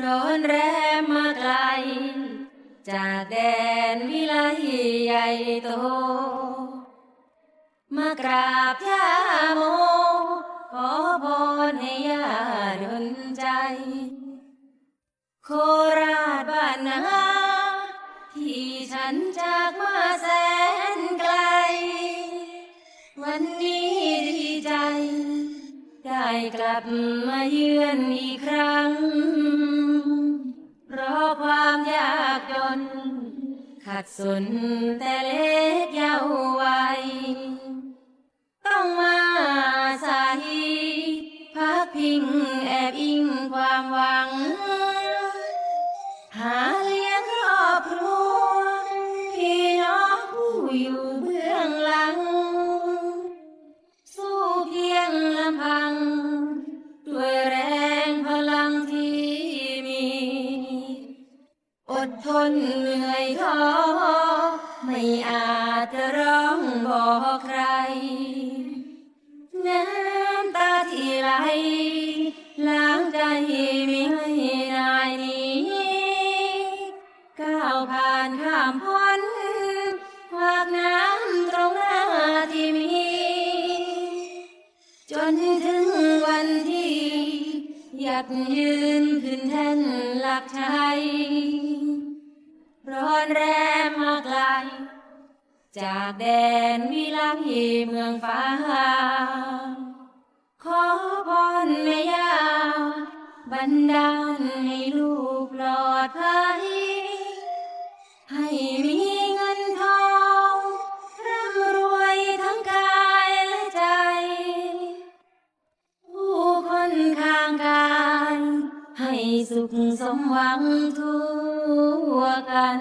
ร้อนแรมมาไกล จากแดนวิไลใหญ่โต มากราบย่าโม ขอพรให้ย่าดลใจ โคราชบ้านนาที่ฉันจากมาแสนไกล วันนี้ดีใจ ได้กลับมาเยือนอีกครั้ง ราะความยากจน ขัดสนแต่เล็กเยาว์วัยต้องมาใส่พักพิงแอบอิงความหวัง หาเลี้ยงครอบครัวพี่น้องผู้อยู่ ทนเหนื่อยท้อไม่อาจจะร้องบอกใคร น้ำตาที่ไหลล้างใจไม่ให้นายนี้ก้าวผ่านข้ามพ้นฝากน้ำตรงหน้าที่มี จนถึงวันที่หยัดยืนขึ้นแท่นหลักชัย ร้อนแรมมาไกล จากแดนวิไลเมืองฟ้า ขอพรแม่ยาบันดาลให้ลูกปลอดภัยให้ สุขสมหวังทั่วกัน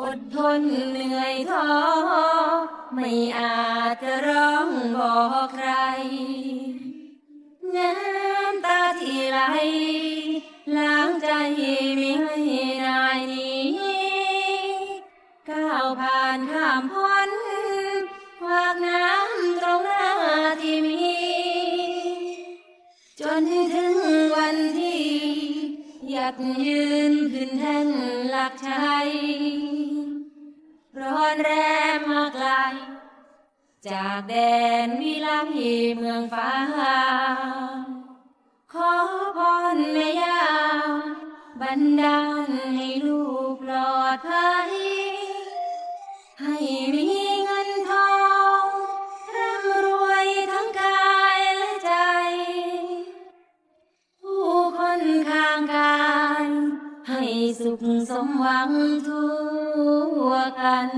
อดทนเหนื่อยท้อไม่อาจจะร้องบอกใคร น้ำตาที่ไหลล้างใจไม่ให้นายนี้ก้าวผ่านข้ามพ้นฝากน้ำตรงหน้า ที่มี จนถึงวันที่หยัดยืนขึ้นแท่นหลักชัยร้อนแรมมาไกล จากแดนวิไลเมืองฟ้า ขอพรแม่ยาบันดาลให้ลูกปลอดภัยให้มี มหวังทั่วกัน